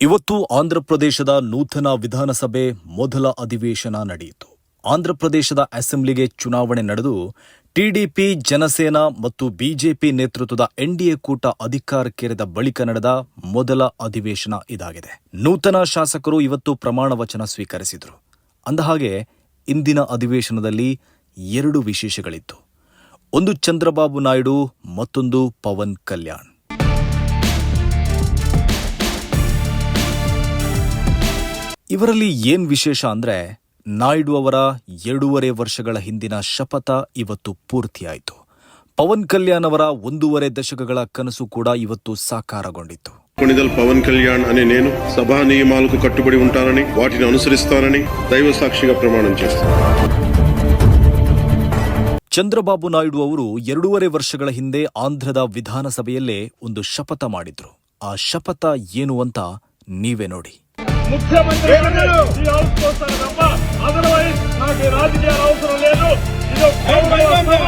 ಇವತ್ತು ಆಂಧ್ರಪ್ರದೇಶದ ನೂತನ ವಿಧಾನಸಭೆ ಮೊದಲ ಅಧಿವೇಶನ ನಡೆಯಿತು. ಆಂಧ್ರಪ್ರದೇಶದ ಅಸೆಂಬ್ಲಿಗೆ ಚುನಾವಣೆ ನಡೆದು ಟಿಡಿಪಿ ಜನಸೇನಾ ಮತ್ತು ಬಿಜೆಪಿ ನೇತೃತ್ವದ ಎನ್ಡಿಎ ಕೂಟ ಅಧಿಕಾರಕ್ಕೇರಿದ ಬಳಿಕ ನಡೆದ ಮೊದಲ ಅಧಿವೇಶನ ಇದಾಗಿದೆ. ನೂತನ ಶಾಸಕರು ಇವತ್ತು ಪ್ರಮಾಣ ವಚನ ಸ್ವೀಕರಿಸಿದರು. ಅಂದಹಾಗೆ, ಇಂದಿನ ಅಧಿವೇಶನದಲ್ಲಿ ಎರಡು ವಿಶೇಷಗಳಿತ್ತು. ಒಂದು ಚಂದ್ರಬಾಬು ನಾಯ್ಡು, ಮತ್ತೊಂದು ಪವನ್ ಕಲ್ಯಾಣ್. ಇವರಲ್ಲಿ ಏನ್ ವಿಶೇಷ ಅಂದ್ರೆ ನಾಯ್ಡು ಅವರ ಎರಡೂವರೆ ವರ್ಷಗಳ ಹಿಂದಿನ ಶಪಥ ಇವತ್ತು ಪೂರ್ತಿಯಾಯಿತು ಪವನ್ ಕಲ್ಯಾಣ್ ಅವರ ಒಂದೂವರೆ ದಶಕಗಳ ಕನಸು ಕೂಡ ಇವತ್ತು ಸಾಕಾರಗೊಂಡಿತ್ತು కొణిదల్ పవన్ కళ్యాణ్ అనే నేను సభా నియమాలకు కట్టుబడి ఉంటానని వాటిని అనుసరిస్తానని దైవ సాక్షిగా ప్రమాణం చేస్తాను ಚಂದ್ರಬಾಬು ನಾಯ್ಡು ಅವರು ಎರಡೂವರೆ ವರ್ಷಗಳ ಹಿಂದೆ ಆಂಧ್ರದ ವಿಧಾನಸಭೆಯಲ್ಲೇ ಒಂದು ಶಪಥ ಮಾಡಿದ್ರು ಆ ಶಪಥ ಏನು ಅಂತ ನೀವೇ ನೋಡಿ ముఖ్యమంత్రి కోస్తాను తప్ప అదర్వైజ్ నాకు ఈ రాజకీయాలు అవసరం లేదు. ఇది గౌరవ సభ.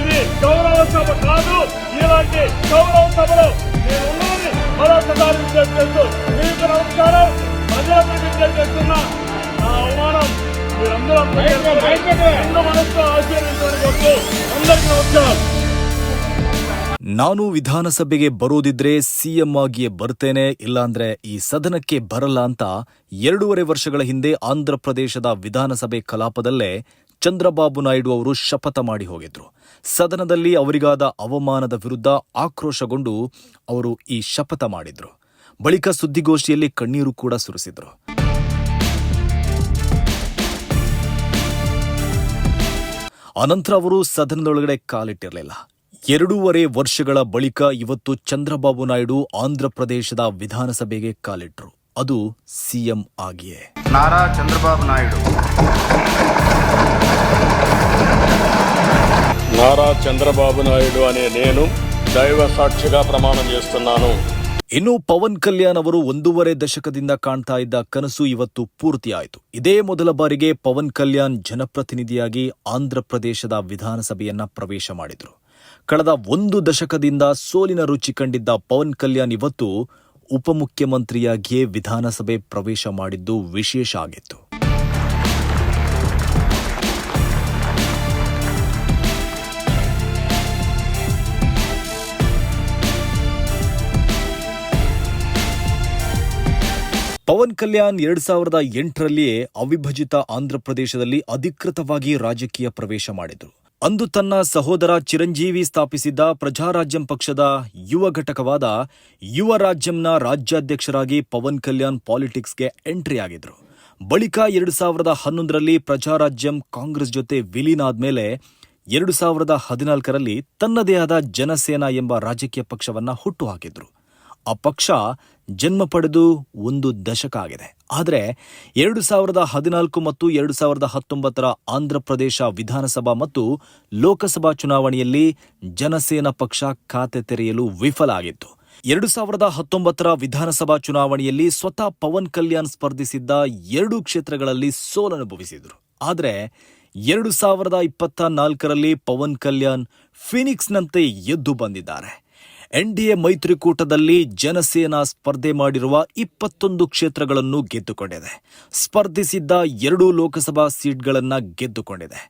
ఇది గౌరవ సభ కాదు. ఇలాంటి గౌరవ సభలో నేను ఉన్నానని మరొకసారి చేస్తూ మీకు నమస్కారం. ప్రజలకు చేస్తున్నా నా అవమానం. మీరందరూ రెండు మనసుతో ఆశీర్వించడానికి వస్తూ అందరికీ నమస్కారం. ನಾನು ವಿಧಾನಸಭೆಗೆ ಬರೋದಿದ್ರೆ ಸಿಎಂ ಆಗಿಯೇ ಬರ್ತೇನೆ, ಇಲ್ಲಾಂದ್ರೆ ಈ ಸದನಕ್ಕೆ ಬರಲ್ಲ ಅಂತ ಎರಡೂವರೆ ವರ್ಷಗಳ ಹಿಂದೆ ಆಂಧ್ರಪ್ರದೇಶದ ವಿಧಾನಸಭೆ ಕಲಾಪದಲ್ಲೇ ಚಂದ್ರಬಾಬು ನಾಯ್ಡು ಅವರು ಶಪಥ ಮಾಡಿ ಹೋಗಿದ್ರು. ಸದನದಲ್ಲಿ ಅವರಿಗಾದ ಅವಮಾನದ ವಿರುದ್ಧ ಆಕ್ರೋಶಗೊಂಡು ಅವರು ಈ ಶಪಥ ಮಾಡಿದ್ರು. ಬಳಿಕ ಸುದ್ದಿಗೋಷ್ಠಿಯಲ್ಲಿ ಕಣ್ಣೀರು ಕೂಡ ಸುರಿಸಿದ್ರು. ಅನಂತರ ಅವರು ಸದನದೊಳಗಡೆ ಕಾಲಿಟ್ಟಿರಲಿಲ್ಲ. ಎರಡೂವರೆ ವರ್ಷಗಳ ಬಳಿಕ ಇವತ್ತು ಚಂದ್ರಬಾಬು ನಾಯ್ಡು ಆಂಧ್ರಪ್ರದೇಶದ ವಿಧಾನಸಭೆಗೆ ಕಾಲಿಟ್ರು ಅದು ಸಿಎಂ ಆಗಿಯೇ నారా చంద్రబాబు నాయుడు నారా చంద్రబాబు నాయుడు అనే నేను దైవ సాక్షిగా ప్రమాణం చేస్తున్నాను ಇನ್ನು ಪವನ್ ಕಲ್ಯಾಣ್ ಅವರು ಒಂದೂವರೆ ದಶಕದಿಂದ ಕಾಣ್ತಾ ಇದ್ದ ಕನಸು ಇವತ್ತು ಪೂರ್ತಿಯಾಯಿತು ಇದೇ ಮೊದಲ ಬಾರಿಗೆ ಪವನ್ ಕಲ್ಯಾಣ್ ಜನಪ್ರತಿನಿಧಿಯಾಗಿ ಆಂಧ್ರಪ್ರದೇಶದ ವಿಧಾನಸಭೆಯನ್ನ ಪ್ರವೇಶ ಮಾಡಿದ್ರು ಕಳೆದ ಒಂದು ದಶಕದಿಂದ ಸೋಲಿನ ರುಚಿ ಕಂಡಿದ್ದ ಪವನ್ ಕಲ್ಯಾಣ್ ಇವತ್ತು ಉಪಮುಖ್ಯಮಂತ್ರಿಯಾಗಿಯೇ ವಿಧಾನಸಭೆ ಪ್ರವೇಶ ಮಾಡಿದ್ದು ವಿಶೇಷ ಆಗಿತ್ತು. ಪವನ್ ಕಲ್ಯಾಣ್ ಎರಡ್ ಸಾವಿರದ ಎಂಟರಲ್ಲಿಯೇ ಅವಿಭಜಿತ ಆಂಧ್ರಪ್ರದೇಶದಲ್ಲಿ ಅಧಿಕೃತವಾಗಿ ರಾಜಕೀಯ ಪ್ರವೇಶ ಮಾಡಿದ್ರು. ಅಂದು ತನ್ನ ಸಹೋದರ ಚಿರಂಜೀವಿ ಸ್ಥಾಪಿಸಿದ್ದ ಪ್ರಜಾರಾಜ್ಯಂ ಪಕ್ಷದ ಯುವ ಘಟಕವಾದ ಯುವ ರಾಜ್ಯಂನ ರಾಜ್ಯಾಧ್ಯಕ್ಷರಾಗಿ ಪವನ್ ಕಲ್ಯಾಣ್ ಪಾಲಿಟಿಕ್ಸ್ಗೆ ಎಂಟ್ರಿ ಆಗಿದ್ರು. ಬಳಿಕ ಎರಡು ಸಾವಿರದ ಹನ್ನೊಂದರಲ್ಲಿ ಪ್ರಜಾರಾಜ್ಯಂ ಕಾಂಗ್ರೆಸ್ ಜೊತೆ ವಿಲೀನ ಆದ್ಮೇಲೆ ಎರಡು ಸಾವಿರದ ಹದಿನಾಲ್ಕರಲ್ಲಿ ತನ್ನದೇ ಆದ ಜನಸೇನಾ ಎಂಬ ರಾಜಕೀಯ ಪಕ್ಷವನ್ನ ಹುಟ್ಟುಹಾಕಿದ್ರು ಆ ಪಕ್ಷ ಜನ್ಮ ಪಡೆದು ಒಂದು ದಶಕ ಆಗಿದೆ. ಆದರೆ ಎರಡು ಸಾವಿರದ ಹದಿನಾಲ್ಕು ಮತ್ತು ಎರಡು ಸಾವಿರದ ಹತ್ತೊಂಬತ್ತರ ಆಂಧ್ರಪ್ರದೇಶ ವಿಧಾನಸಭಾ ಮತ್ತು ಲೋಕಸಭಾ ಚುನಾವಣೆಯಲ್ಲಿ ಜನಸೇನಾ ಪಕ್ಷ ಖಾತೆ ತೆರೆಯಲು ವಿಫಲ ಆಗಿತ್ತು. ಎರಡು ಸಾವಿರದ ಹತ್ತೊಂಬತ್ತರ ವಿಧಾನಸಭಾ ಚುನಾವಣೆಯಲ್ಲಿ ಸ್ವತಃ ಪವನ್ ಕಲ್ಯಾಣ್ ಸ್ಪರ್ಧಿಸಿದ್ದ ಎರಡು ಕ್ಷೇತ್ರಗಳಲ್ಲಿ ಸೋಲನುಭವಿಸಿದರು ಆದರೆ ಎರಡು ಸಾವಿರದ ಇಪ್ಪತ್ತ ನಾಲ್ಕರಲ್ಲಿ ಪವನ್ ಕಲ್ಯಾಣ್ ಫಿನಿಕ್ಸ್ನಂತೆ ಎದ್ದು ಬಂದಿದ್ದಾರೆ. ಎನ್ಡಿಎ ಮೈತ್ರಿಕೂಟದಲ್ಲಿ ಜನಸೇನಾ ಸ್ಪರ್ಧೆ ಮಾಡಿರುವ ಇಪ್ಪತ್ತೊಂದು ಕ್ಷೇತ್ರಗಳನ್ನು ಗೆದ್ದುಕೊಂಡಿದೆ. ಸ್ಪರ್ಧಿಸಿದ್ದ ಎರಡೂ ಲೋಕಸಭಾ ಸೀಟ್ಗಳನ್ನು ಗೆದ್ದುಕೊಂಡಿದೆ.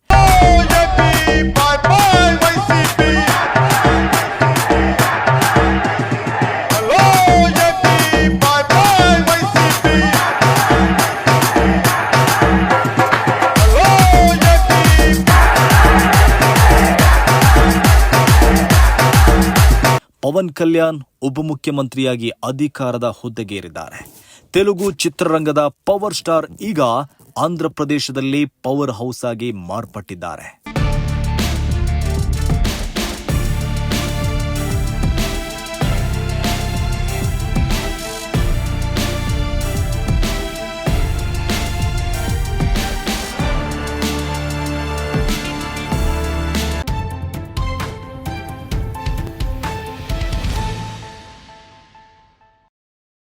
ಪವನ್ ಕಲ್ಯಾಣ್ ಉಪಮುಖ್ಯಮಂತ್ರಿಯಾಗಿ ಅಧಿಕಾರದ ಹುದ್ದೆಗೇರಿದ್ದಾರೆ. ತೆಲುಗು ಚಿತ್ರರಂಗದ ಪವರ್ ಸ್ಟಾರ್ ಈಗ ಆಂಧ್ರಪ್ರದೇಶದಲ್ಲಿ ಪವರ್ ಹೌಸ್ ಆಗಿ ಮಾರ್ಪಟ್ಟಿದ್ದಾರೆ.